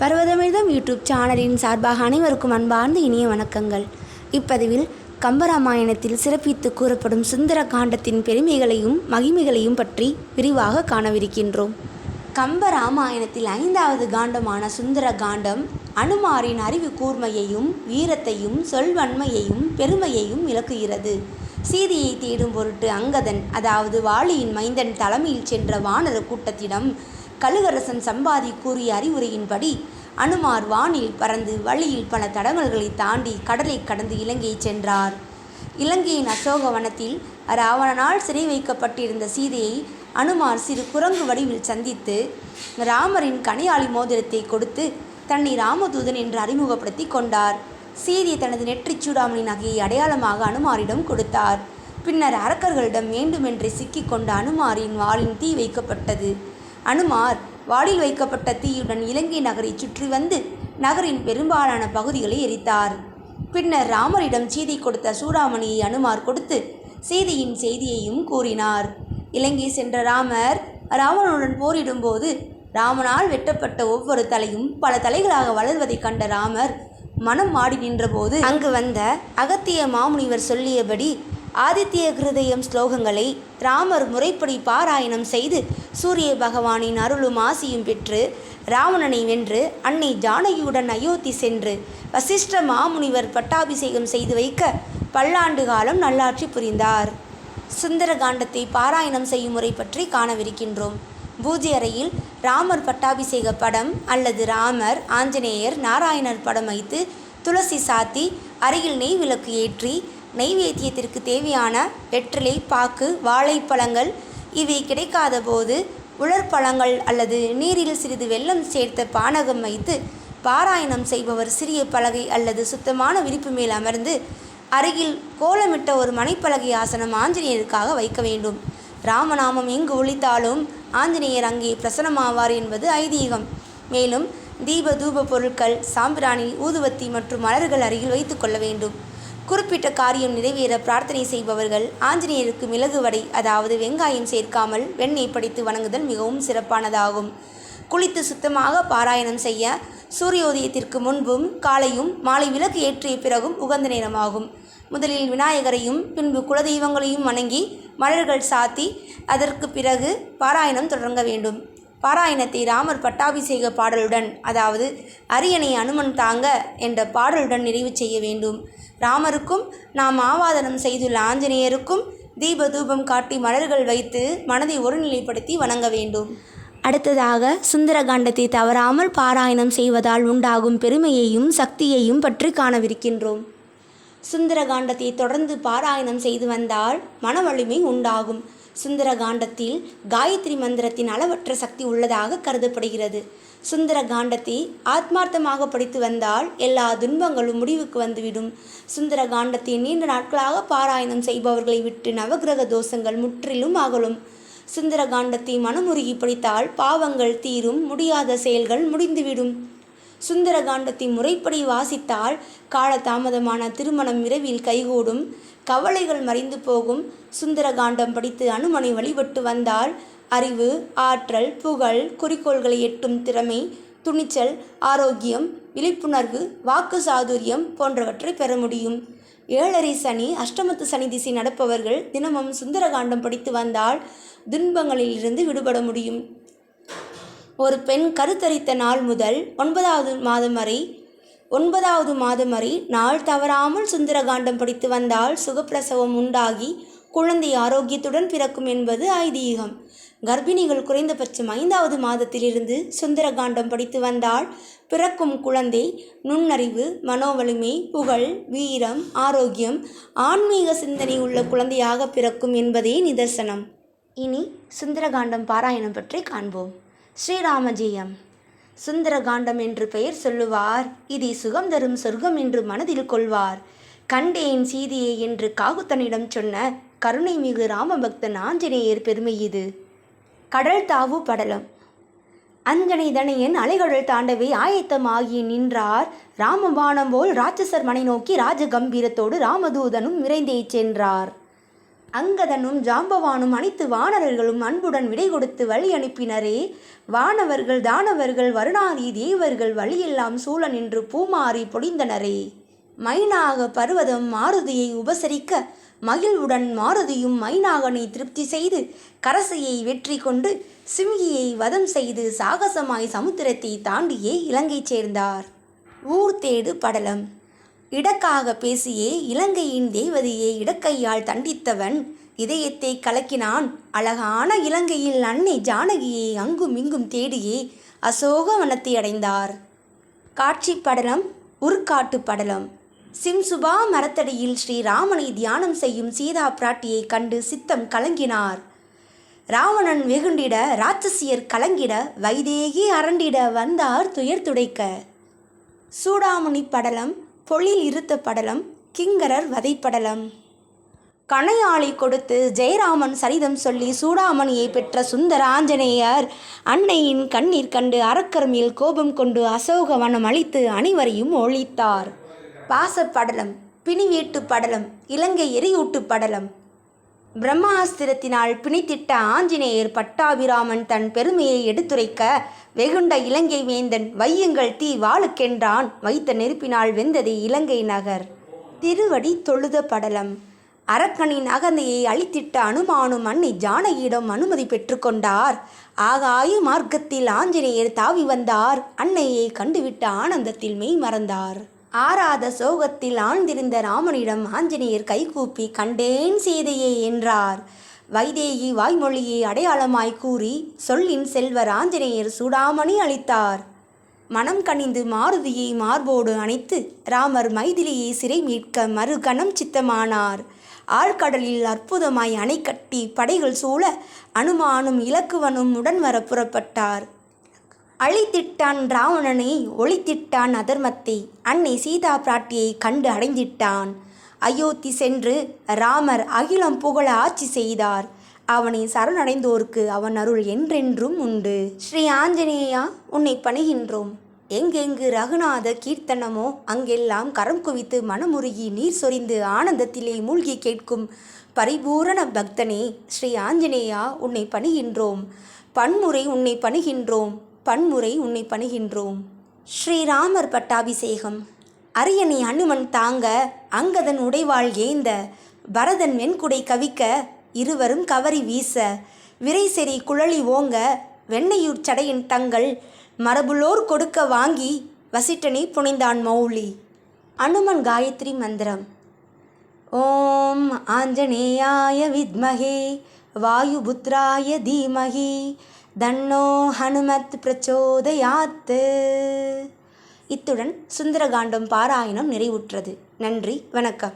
பர்வதமிர்தம் YouTube சேனலின் சார்பாக அனைவருக்கும் அன்பார்ந்த இனிய வணக்கங்கள். இப்பதிவில் கம்பராமாயணத்தில் சிறப்பித்து கூறப்படும் சுந்தர காண்டத்தின் பெருமைகளையும் மகிமைகளையும் பற்றி விரிவாக காணவிருக்கின்றோம். கம்பராமாயணத்தில் ஐந்தாவது காண்டமான சுந்தர காண்டம் அனுமாரின் அறிவு கூர்மையையும் வீரத்தையும் சொல்வன்மையையும் பெருமையையும் விளக்குகிறது. சீதையை தேடும் பொருட்டு அங்கதன் அதாவது வாலியின் மைந்தன் தலைமையில் சென்ற வானர கூட்டத்திடம் கழுகரசன் சம்பாதி கூறிய அறிவுரையின்படி அனுமார் வானில் பறந்து வழியில் பல தடங்கல்களை தாண்டி கடலை கடந்து இலங்கை சென்றார். இலங்கையின் அசோகவனத்தில் ராவணனால் சிறை வைக்கப்பட்டிருந்த சீதையை அனுமார் சிறு குரங்கு வடிவில் சந்தித்து ராமரின் கனையாளி மோதிரத்தை கொடுத்து தன்னை ராமதூதன் என்று அறிமுகப்படுத்தி கொண்டார். சீதை தனது நெற்றிச் சூடாமணி நகையை அடையாளமாக அனுமாரிடம் கொடுத்தார். பின்னர் அரக்கர்களிடம் வேண்டுமென்றே சிக்கிக்கொண்ட அனுமாரின் வாளின் தீ வைக்கப்பட்டது. அனுமார் வாடில் வைக்கப்பட்ட தீயுடன் இலங்கை நகரை சுற்றி வந்து நகரின் பெரும்பாலான பகுதிகளை எரித்தார். பின்னர் ராமரிடம் செய்தி கொடுத்த சூடாமணியை அனுமார் கொடுத்து சீதையின் செய்தியையும் கூறினார். இலங்கை சென்ற ராமர் ராவணனுடன் போரிடும்போது ராமனால் வெட்டப்பட்ட ஒவ்வொரு தலையும் பல தலைகளாக வளர்வதைக் கண்ட ராமர் மனம் மாடி நின்றபோது அங்கு வந்த அகத்திய மாமுனிவர் சொல்லியபடி ஆதித்ய கிருதயம் ஸ்லோகங்களை ராமர் முறைப்படி பாராயணம் செய்து சூரிய பகவானின் அருளும் ஆசியும் பெற்று ராவணனை வென்று அன்னை ஜானகியுடன் அயோத்தி சென்று வசிஷ்ட மாமுனிவர் பட்டாபிஷேகம் செய்து வைக்க பல்லாண்டு காலம் நல்லாட்சி புரிந்தார். சுந்தர காண்டத்தை பாராயணம் செய்யும் முறை பற்றி காணவிருக்கின்றோம். பூஜை அறையில் ராமர் பட்டாபிஷேக படம் அல்லது ராமர் ஆஞ்சநேயர் நாராயணர் படம் வைத்து துளசி சாத்தி அருகில் நெய் விளக்கு ஏற்றி நெய்வேத்தியத்திற்கு தேவையான வெற்றிலை பாக்கு வாழைப்பழங்கள் இவை கிடைக்காத போது உலர்பழங்கள் அல்லது நீரில் சிறிது வெள்ளம் சேர்த்த பானகம் வைத்து பாராயணம் செய்பவர் சிறிய பலகை அல்லது சுத்தமான விரிப்பு மேல் அமர்ந்து அருகில் கோலமிட்ட ஒரு மனைப்பலகை ஆசனம் ஆஞ்சநேயருக்காக வைக்க வேண்டும். ராமநாமம் எங்கு ஒழித்தாலும் ஆஞ்சநேயர் அங்கே பிரசனமாவார் என்பது ஐதீகம். மேலும் தீப தூப பொருட்கள் சாம்பிராணி ஊதுவத்தி மற்றும் மலர்கள் அருகில் வைத்து கொள்ள வேண்டும். குறிப்பிட்ட காரியம் நிறைவேற பிரார்த்தனை செய்பவர்கள் ஆஞ்சநேயருக்கு மிளகு வடை அதாவது வெங்காயம் சேர்க்காமல் வெண்ணெய் படித்து வணங்குதல் மிகவும் சிறப்பானதாகும். குளித்து சுத்தமாக பாராயணம் செய்ய சூரியோதயத்திற்கு முன்பும் காலையும் மாலை விளக்கு ஏற்றிய பிறகும் உகந்த நேரமாகும். முதலில் விநாயகரையும் பின்பு குலதெய்வங்களையும் வணங்கி மலர்கள் சாத்தி அதற்கு பிறகு பாராயணம் தொடங்க வேண்டும். பாராயணத்தை ராமர் பட்டாபிஷேக பாடலுடன் அதாவது அரியணை அனுமன் தாங்க என்ற பாடலுடன் நிறைவு செய்ய வேண்டும். ராமருக்கும் நாம் ஆவாதனம் செய்துள்ள ஆஞ்சநேயருக்கும் தீப தூபம் காட்டி மலர்கள் வைத்து மனதை ஒருநிலைப்படுத்தி வணங்க வேண்டும். அடுத்ததாக சுந்தரகாண்டத்தை தவறாமல் பாராயணம் செய்வதால் உண்டாகும் பெருமையையும் சக்தியையும் பற்றி காணவிருக்கின்றோம். சுந்தரகாண்டத்தை தொடர்ந்து பாராயணம் செய்து வந்தால் மன வலிமை உண்டாகும். சுந்தரகாண்டத்தில் காயத்ரி மந்திரத்தின் அளவற்ற சக்தி உள்ளதாக கருதப்படுகிறது. சுந்தர காண்டத்தை ஆத்மார்த்தமாக படித்து வந்தால் எல்லா துன்பங்களும் முடிவுக்கு வந்துவிடும். சுந்தர காண்டத்தை நீண்ட நாட்களாக பாராயணம் செய்பவர்களை விட்டு நவகிரக தோஷங்கள் முற்றிலும் அகலும். சுந்தர காண்டத்தை மனமுருகி படித்தால் பாவங்கள் தீரும் முடியாத செயல்கள் முடிந்துவிடும். சுந்தரகாண்டத்தை முறைப்படி வாசித்தால் காலதாமதமான திருமணம் விரைவில் கைகூடும். கவலைகள் மறைந்து போகும். சுந்தர காண்டம் படித்து அனுமனை வழிபட்டு வந்தால் அறிவு ஆற்றல் புகழ் குறிக்கோள்களை எட்டும் திறமை துணிச்சல் ஆரோக்கியம் விழிப்புணர்வு வாக்கு சாதுரியம் போன்றவற்றை பெற முடியும். ஏழரை சனி அஷ்டமத்து சனி திசை நடப்பவர்கள் தினமும் சுந்தரகாண்டம் படித்து வந்தால் துன்பங்களிலிருந்து விடுபட முடியும். ஒரு பெண் கருத்தரித்த நாள் முதல் ஒன்பதாவது மாதம் வரை ஒன்பதாவது மாதம் வரை நாள் தவறாமல் சுந்தரகாண்டம் படித்து வந்தால் சுகப்பிரசவம் உண்டாகி குழந்தை ஆரோக்கியத்துடன் பிறக்கும் என்பது ஐதீகம். கர்ப்பிணிகள் குறைந்தபட்சம் ஐந்தாவது மாதத்திலிருந்து சுந்தரகாண்டம் படித்து வந்தால் பிறக்கும் குழந்தை நுண்ணறிவு மனோவலிமை புகழ் வீரம் ஆரோக்கியம் ஆன்மீக சிந்தனை உள்ள குழந்தையாக பிறக்கும் என்பதே நிதர்சனம். இனி சுந்தரகாண்டம் பாராயணம் பற்றி காண்போம். ஸ்ரீராமஜெயம். சுந்தரகாண்டம் என்று பெயர் சொல்லுவார். இதை சுகம் தரும் சொர்க்கம் என்று மனதில் கொள்வார். கண்டேன் சீதையை என்று காகுத்தனிடம் சொன்ன கருணை மிகு ராமபக்தன் ஆஞ்சநேயர் பெருமை இது. கடல் தாவு படலம். அஞ்சனை தனையன் அலைகடல் தாண்டவே ஆயத்தமாகி நின்றார். ராமபானம் போல் ராட்சசர் மனை நோக்கி ராஜகம்பீரத்தோடு ராமதூதனும் விரைந்தே சென்றார். அங்கதனும் ஜாம்பவானும் அனைத்து வானரர்களும் அன்புடன் விடை கொடுத்து வழி அனுப்பினரே. வானவர்கள் தானவர்கள் வருணாதி தேவர்கள் வழியெல்லாம் சூழ நின்று பூமாறி பொழிந்தனரே. மைனாக பர்வதம் மாருதியை உபசரிக்க மகிழ்வுடன் மாருதியும் மைனாகனை திருப்தி செய்து கரசையை வெற்றி கொண்டு சிம்கியை வதம் செய்து சாகசமாய் சமுத்திரத்தை தாண்டியே இலங்கை சேர்ந்தார். ஊர் தேடு படலம். இடக்காக பேசியே இலங்கையின் தேவதையை இடக்கையால் தண்டித்தவன் இதயத்தை கலக்கினான். அழகான இலங்கையில் அன்னை ஜானகியை அங்கும் இங்கும் தேடியே அசோகவனத்தை அடைந்தார். காட்சி படலம் உருக்காட்டு படலம். சிம்சுபா மரத்தடியில் ஸ்ரீராமனை தியானம் செய்யும் சீதா பிராட்டியை கண்டு சித்தம் கலங்கினார். ராவணன் வெகுண்டிட ராட்சசியர் கலங்கிட வைதேகி அரண்டிட வந்தார் துயர் துடைக்க. சூடாமணி படலம் பொழில் இருத்த படலம் கிங்கரர் வதைப்படலம் கணையாளி கொடுத்து ஜெயராமன் சரிதம் சொல்லி சூடாமணியை பெற்ற சுந்தர ஆஞ்சநேயர் அன்னையின் கண்ணீர் கண்டு அரக்கர் மேல் கோபம் கொண்டு அசோகவனம் அளித்து அனைவரையும் ஒழித்தார். பாசப்படலம் பிணிவீட்டு படலம் இலங்கை எரியூட்டு படலம். பிரம்மாஸ்திரத்தினால் பிணித்திட்ட ஆஞ்சநேயர் பட்டாபிராமன் தன் பெருமையை எடுத்துரைக்க வெகுண்ட இலங்கை வேந்தன் வையுங்கள் தீ வாளுக்கென்றான் வைத்த நெருப்பினால் வெந்தது இலங்கை நகர். திருவடி தொழுத படலம். அரக்கனின் அகந்தையை அழித்திட்ட அனுமானும் அன்னை ஜானகியிடம் அனுமதி பெற்றுக்கொண்டார் ஆகாய மார்க்கத்தில் ஆஞ்சநேயர் தாவி வந்தார். அன்னையை கண்டுவிட்ட ஆனந்தத்தில் மெய் மறந்தார். ஆறாத சோகத்தில் ஆழ்ந்திருந்த ராமனிடம் ஆஞ்சநேயர் கைகூப்பி கண்டேன் சீதையே என்றார். வைதேகி வாய்மொழியை அடையாளமாய் கூறி சொல்லின் செல்வர் ஆஞ்சநேயர் சூடாமணி அளித்தார். மனம் கனிந்து மாருதியை மார்போடு அணைத்து ராமர் மைதிலியை சிறை மீட்க மறுகணம் சித்தமானார். ஆழ்கடலில் அற்புதமாய் அணை கட்டி படைகள் சூழ அனுமானும் இலக்குவனும் உடன் வர புறப்பட்டார். அழித்திட்டான் ராவணனை ஒளித்திட்டான் அதர்மத்தை. அன்னை சீதா பிராட்டியை கண்டு அடைந்திட்டான். அயோத்தி சென்று ராமர் அகிலம் புகழ ஆட்சி செய்தார். அவனை சரணடைந்தோர்க்கு அவன் அருள் என்றென்றும் உண்டு. ஸ்ரீ ஆஞ்சநேயா உன்னை பணிகின்றோம். எங்கெங்கு ரகுநாத கீர்த்தனமோ அங்கெல்லாம் கரம் குவித்து மனமுருகி நீர் சொரிந்து ஆனந்தத்திலே மூழ்கி கேட்கும் பரிபூரண பக்தனே ஸ்ரீ ஆஞ்சநேயா உன்னை பணிகின்றோம். பன்முறை உன்னை பணிகின்றோம். பன்முறை உன்னை பணிகின்றோம். ஸ்ரீராமர் பட்டாபிஷேகம். அரியணை அனுமன் தாங்க அங்கதன் உடைவாள் ஏந்த. பரதன் வெண்குடை கவிக்க இருவரும் கவரி வீச. விரைசெறி குழலி ஓங்க வெண்ணையூர் சடையின் தங்கள் மரபுலோர் கொடுக்க வாங்கி வசிட்டனை புனைந்தான் மௌலி. அனுமன் காயத்ரி மந்திரம். ஓம் ஆஞ்சநேயாய வித்மகே வாயுபுத்ராய தீமகி தன்னோ ஹனுமத் பிரச்சோதயாத்து. இத்துடன் சுந்தரகாண்டம் பாராயணம் நிறைவுற்றது. நன்றி வணக்கம்.